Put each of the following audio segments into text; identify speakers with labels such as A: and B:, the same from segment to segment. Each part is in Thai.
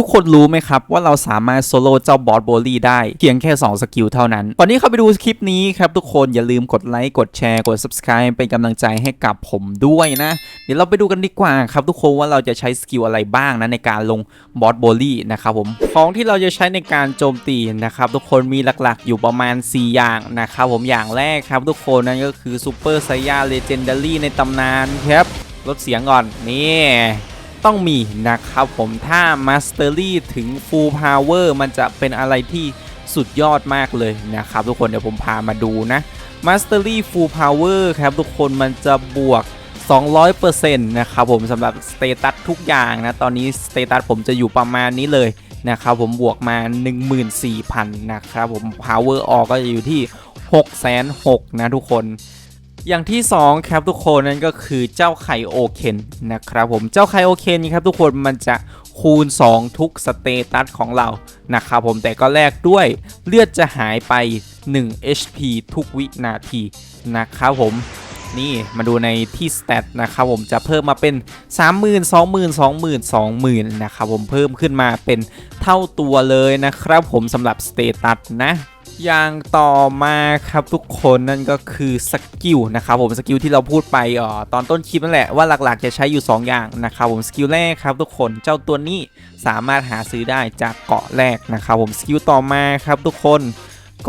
A: ทุกคนรู้ไหมครับว่าเราสามารถโซโล่เจ้าบอสโบลี่ได้เพียงแค่ 2 สกิลเท่านั้น ก่อนที่เข้าไปดูคลิปนี้ครับทุกคนอย่าลืมกดไลค์กดแชร์กด subscribe เป็นกำลังใจให้กับผมด้วยนะ เดี๋ยวเราไปดูกันดีกว่าครับทุกคนว่าเราจะใช้สกิลอะไรบ้างนะในการลงบอสโบลี่นะครับผมของที่เราจะใช้ในการโจมตีนะครับทุกคนมีหลักๆ อยู่ประมาณ 4 อย่างนะครับผมอย่างแรกครับทุกคนนั่นก็คือซูเปอร์ไซยาเลเจนดารี่ในตำนานครับลดเสียงก่อนนี่ ต้องมีนะครับผมถ้า Mastery ถึง Full Power มันจะเป็นอะไรที่สุดยอดมากเลยนะครับทุกคนเดี๋ยวผมพามาดูนะ Mastery Full Power ครับทุกคนมันจะบวก 200%นะครับผมสำหรับสเตตัสทุกอย่างนะ ตอนนี้สเตตัสผมจะอยู่ประมาณนี้เลยนะครับผมบวกมา 14,000 นะครับผม Power ออกก็จะอยู่ที่ 6,600,000นะทุกคน อย่างที่ 2 ครับทุกคนนั่นก็คือเจ้าไคโอเคนนะครับผมเจ้าไคโอเคนนี่ครับทุกคนมันจะคูณ 2 ทุกสเตตัสของเรานะครับผมแต่ก็แลกด้วยเลือดจะหายไป 1 HP ทุกวินาทีนะครับผมนี่มาดูในที่สเตตนะครับผมจะเพิ่มมาเป็น 30,000 20,000 20,000 20,000นะครับผมเพิ่มขึ้นมาเป็นเท่าตัวเลยนะครับผมสำหรับสเตตัสนะ อย่างต่อมาครับทุกคนนั่นก็คือสกิลนะครับผมสกิลที่เราพูดไปอ่อตอนต้นคลิปนั่นแหละว่าหลักๆจะใช้อยู่ 2 อย่างนะครับผมสกิลแรกครับทุกคนเจ้าตัวนี้สามารถหาซื้อได้จากเกาะแรกนะครับผมสกิลต่อมาครับทุกคน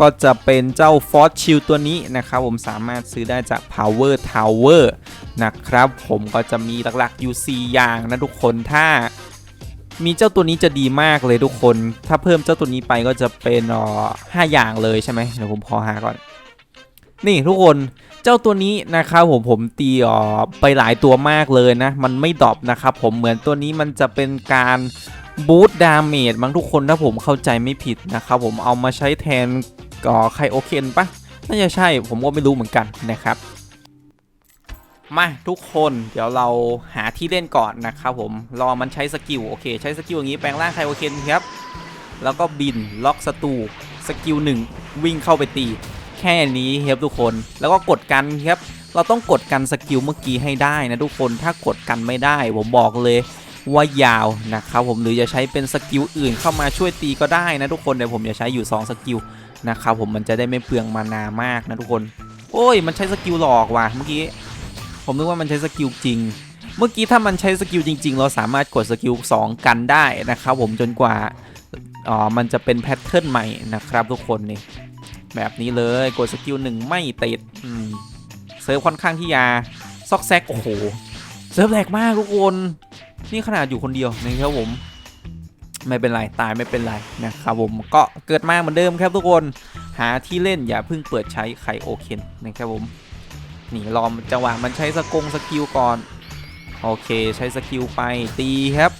A: ก็จะเป็นเจ้าฟอสชิลตัวนี้นะครับผมสามารถซื้อได้จาก Power Tower นะครับผมก็จะมีหลักๆอยู่ 4 อย่างนะทุกคนถ้า มีเจ้าตัวนี้จะดีมากเลยทุกคน ถ้าเพิ่มเจ้าตัวนี้ไปก็จะเป็นอ่อห้าอย่างเลยใช่ไหมเดี๋ยวผมขอหาก่อน นี่ทุกคนเจ้าตัวนี้นะครับผมผมตีอ่อไปหลายตัวมากเลยนะ มันไม่ดรอปนะครับผมเหมือนตัวนี้มันจะเป็นการบูตดาเมจบางทุกคนถ้าผมเข้าใจไม่ผิดนะครับผมเอามาใช้แทนก่อไคโอเคนปะน่าจะใช่ผมก็ไม่รู้เหมือนกันนะครับ มาทุกคนเดี๋ยวเราหาที่เล่นก่อนนะครับผมรอมันใช้สกิลโอเค ใช้สกิลอย่างนี้แปลงร่างไคโอเคนครับ แล้วก็บินล็อกศัตรูสกิลหนึ่งวิ่งเข้าไปตี แค่นี้ครับทุกคนแล้วก็กดกันครับ เราต้องกดกันสกิลเมื่อกี้ให้ได้นะทุกคนถ้ากดกันไม่ได้ ผมบอกเลยว่ายาวนะครับผมหรือจะใช้เป็นสกิลอื่นเข้ามาช่วยตีก็ได้นะทุกคนเดี๋ยวผมจะใช้อยู่ 2 สกิลนะครับผมมันจะได้ไม่เปลืองมานามากนะทุกคน โอ้ย มันใช้สกิลหลอกว่ะเมื่อกี้ ผมนึกว่ามันใช้สกิลจริง เมื่อกี้ถ้ามันใช้สกิลจริง ๆ เราสามารถกดสกิล2กันได้นะครับผมจนกว่าอ๋อมันจะเป็นแพทเทิร์นใหม่นะครับทุกคนนี่แบบนี้เลยกดสกิลหนึ่งไม่ติดอืมเซิร์ฟค่อนข้างที่ยาซอกแซกโอ้โหเซิร์ฟแหลกมากทุกคนนี่ขนาดอยู่คนเดียวนะครับผมไม่เป็นไรตายไม่เป็นไรนะครับผมก็เกิดมาเหมือนเดิมครับทุกคนหาที่เล่นอย่าเพิ่งเปิดใช้ไคโอเคนนะครับผม นี่รอมจังหวะมันใช้สกงสกิลก่อน โอเคใช้สกิลไปตีครับ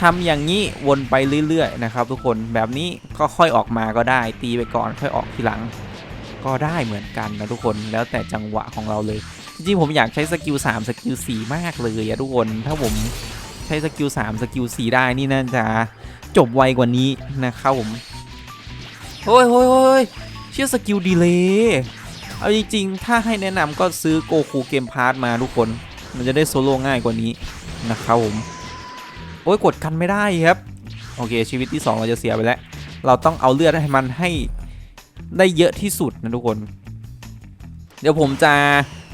A: ทำอย่างนี้วนไปเรื่อยๆนะครับทุกคนแบบนี้ก็ค่อยออกมาก็ได้ ตีไปก่อนค่อยออกทีหลัง ก็ได้เหมือนกันนะทุกคนแล้วแต่จังหวะของเราเลย จริงๆผมอยากใช้สกิล3สกิล4มากเลยอะทุกคน ถ้าผมใช้สกิล3สกิล4ได้นี่น่าจะจบไวกว่านี้นะครับผมโอ้ยโอ้ยโอ้ยเชื่อสกิลดีเลย เอาจริงๆ ถ้าให้แนะนำก็ซื้อโกคูเกมพาร์ทมาทุกคน มันจะได้โซโล่ง่ายกว่านี้นะครับผม โอ้ยกดกันไม่ได้ครับ โอเคชีวิตที่ 2 เราจะเสียไปแล้ว เราต้องเอาเลือดให้มันให้ได้เยอะที่สุดนะทุกคน เดี๋ยวผมจะ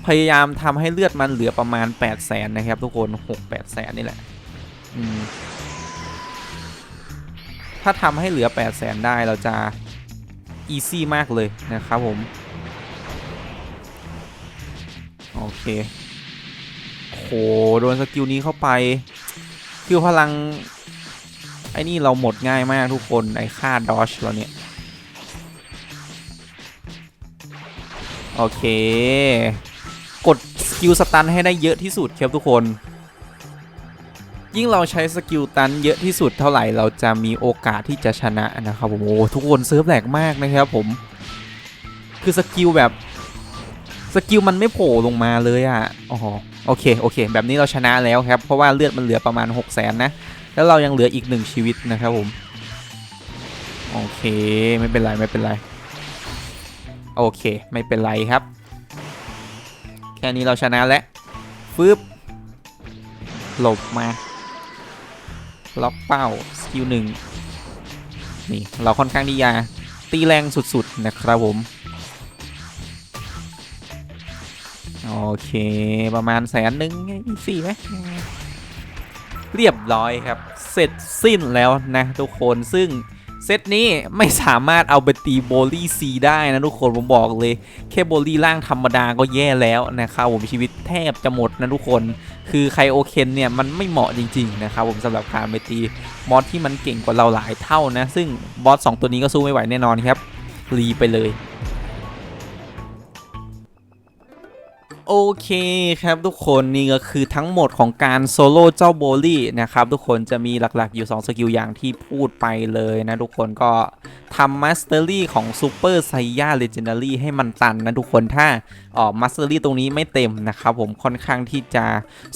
A: พยายามทำให้เลือดมันเหลือประมาณ 8 0 0แสนนะครับ ทุกคน 6 8แสนนี่แหละถ้าทำให้เหลือ 8 0 0แสนได้เราจะอีซี่มากเลยนะครับผม โอเคโหโดนสกิลนี้เข้าไปคือพลัง ไอ้นี่เราหมดง่ายมากทุกคน ไอ้ค่าดอชเราเนี่ย โอเค กดสกิลสตันให้ได้เยอะที่สุดครับทุกคน ยิ่งเราใช้สกิลตันเยอะที่สุดเท่าไหร่เราจะมีโอกาสที่จะชนะนะครับผมโอ้ทุกคนเซิร์ฟแหลกมากนะครับผม คือสกิลแบบ สกิลมันไม่โผล่ลงมาเลยอะอ๋อโอเค โอเค แบบนี้เราชนะแล้วครับ เพราะว่าเลือดมันเหลือประมาณ 6 0 0 0 0นนะ แล้วเรายังเหลืออีกหนึ่งชีวิตนะครับผม โอเค ไม่เป็นไร ไม่เป็นไร โอเค ไม่เป็นไรครับ แค่นี้เราชนะแล้ว ฟึบ หลบมา ล็อกเป้า สกิลหนึ่งนี่ เราค่อนข้างที่จะตีแรงสุดๆ นะครับผม เค ประมาณแสนหนึ่งสี่ไหมเรียบร้อยครับ เสร็จสิ้นแล้วนะทุกคนซึ่งเซตนี้ไม่สามารถเอาไปตีโบลี่ซีได้นะทุกคนผมบอกเลย แค่โบลี่ล่างธรรมดาก็แย่แล้วนะครับผมชีวิตแทบจะหมดนะทุกคน คือไคโอเคนเนี่ยมันไม่เหมาะจริงๆนะครับผมสำหรับการไปตีมอสที่มันเก่งกว่าเราหลายเท่านะ ซึ่งบอสสองตัวนี้ก็สู้ไม่ไหวแน่นอนครับรีไปเลย โอเคครับทุกคนนี่ก็คือทั้งหมดของการโซโล่เจ้าโบลี่นะครับทุกคนจะมีหลักๆอยู่ 2 สกิลอย่างที่พูดไปเลยนะทุกคนก็ทำมาสเตอรี่ของซูเปอร์ไซย่าเลเจนดารี่ให้มันตันนะทุกคนถ้าออกมาสเตอรี่ตรงนี้ไม่เต็มนะครับผมค่อนข้างที่จะ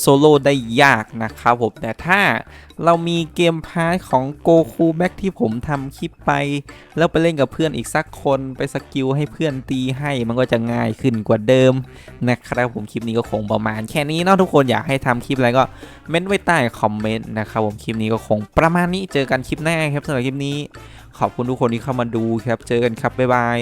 A: โซโล่ได้ยากนะครับผมแต่ถ้าเรามีเกมพาร์ทของโกคูแบ็กที่ผมทำคลิปไป แล้วไปเล่นกับเพื่อนอีกสักคนไปสกิลให้เพื่อนตีให้มันก็จะง่ายขึ้นกว่าเดิมนะครับผมคลิปนี้ก็คงประมาณ แค่นี้เนาะทุกคนอยากให้ทำคลิปอะไรก็เม้นไว้ใต้คอมเมนต์นะครับผมคลิปนี้ก็คงประมาณนี้เจอกันคลิปหน้าครับสำหรับคลิปนี้ ขอบคุณทุกคนที่เข้ามาดูครับ เจอกันครับ บ๊ายบาย